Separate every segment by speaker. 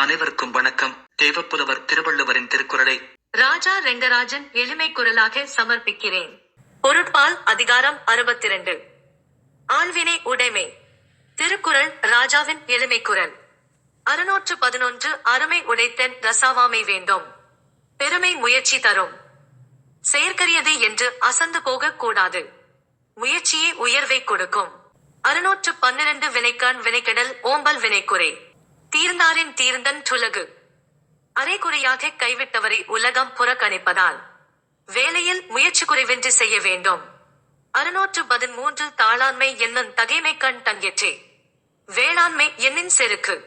Speaker 1: அனைவருக்கும் வணக்கம். தேவப்புலவர் திருவள்ளுவரின் திருக்குறளை
Speaker 2: ராஜா ரெங்கராஜன் எளிமை குரலாக சமர்ப்பிக்கிறேன். பொருட்பால் அதிகாரம் அறுபத்திரண்டு. ஆழ்வினை உடைமை. திருக்குறள் ராஜாவின் எளிமை குரல். அறுநூற்று பதினொன்று அருமை உடைத்தன் ரசாவாமை வேண்டும். பெருமை முயற்சி தரும். செயற்கரியது என்று அசந்து போக கூடாது. முயற்சியே உயர்வை கொடுக்கும். அறுநூற்று பன்னிரண்டு வினைக்கான் வினைக்கடல் ஓம்பல் வினைக்குறை. தீர்ந்தாரின் தீர்ந்தன் துலகு. அரைகுறையாக கைவிட்டவரை உலகம் புறக்கணிப்பதால் வேலையில் முயற்சி குறைவின்றி செய்ய வேண்டும். அறுநூற்று பதிமூன்று தாளாண்மை என்னும் தகைமை கண் தங்கிற்றே. வேளாண்மை என்னின் செருக்கு.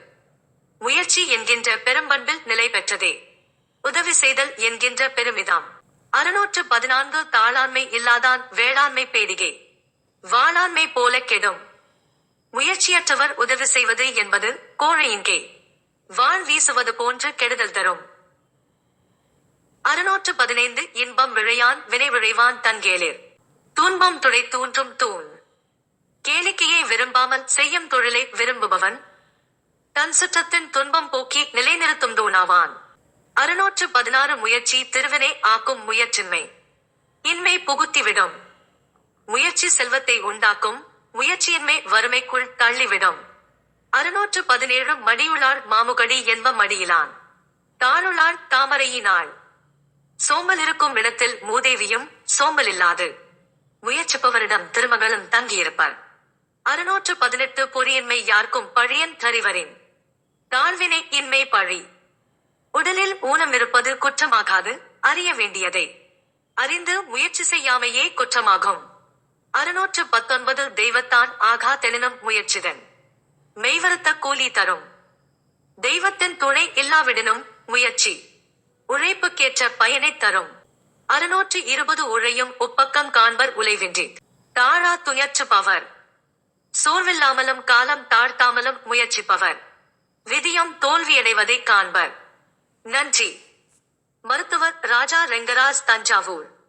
Speaker 2: முயற்சி என்கின்ற பெரும்பண்பில் நிலை பெற்றதே. உதவி செய்தல் என்கின்ற பெருமிதம். அறுநூற்று பதினான்கு தாளாண்மை இல்லாதான் வேளாண்மை பேடிகை வாளாண்மை போல கெடும். முயற்சியற்றவர் உதவி செய்வது என்பது கோழையின்கே வாள் வீசுவது போன்று கெடுதல் தரும். அறுநூற்று பதினைந்து இன்பம் விழையான் வினை விழைவான் தன்கேளிர் துன்பம் துடை தூன்றும் தூண். கேளிக்கையை விரும்பாமல் செய்யும் தொழிலை விரும்புபவன் தன் சுற்றத்தின் துன்பம் போக்கி நிலைநிறுத்தும் தூணாவான். அறுநூற்று பதினாறு முயற்சி திருவினை ஆக்கும் முயற்சின்மை. இன்மை புகுத்திவிடும். முயற்சி செல்வத்தை உண்டாக்கும் முயற்சியின்மை வறுமைக்குள் தள்ளிவிடும். அறுநூற்று பதினேழு மடியுளார் மாமுகடி என்ப மடியிலான் தானுளார் தாமரையினாள். சோம்பல் இருக்கும் இடத்தில் மூதேவியும் சோம்பல் இல்லாது. முயற்சிப்பவரிடம் திருமகளும் தங்கியிருப்பார். அறுநூற்று பதினெட்டு பொறியின்மை யார்க்கும் பழியன் தறிவரின். தாழ்வினை இன்மை பழி. உடலில் ஊனம் இருப்பது குற்றமாகாது அறிய வேண்டியதே. அறிந்து முயற்சி செய்யாமையே குற்றமாகும். அறுநூற்று பத்தொன்பது தெய்வத்தான் ஆகா தெனினும் முயற்சிதன். மெய்வருத்த கூலி தரும். தெய்வத்தின் துணை இல்லாவிடனும் முயற்சி. உழைப்புக்கேற்ற பயனை தரும். அறுநூற்று இருபது உழையும் உப்பக்கம் காண்பர் உழைவின்றி. தாழா துயற்றுபவர். சோர்வில்லாமலும் காலம் தாழ்த்தாமலும் முயற்சிப்பவர். விதியும் தோல்வியடைவதை காண்பர். நன்றி. மருத்துவர் ராஜா ரெங்கராஜ் தஞ்சாவூர்.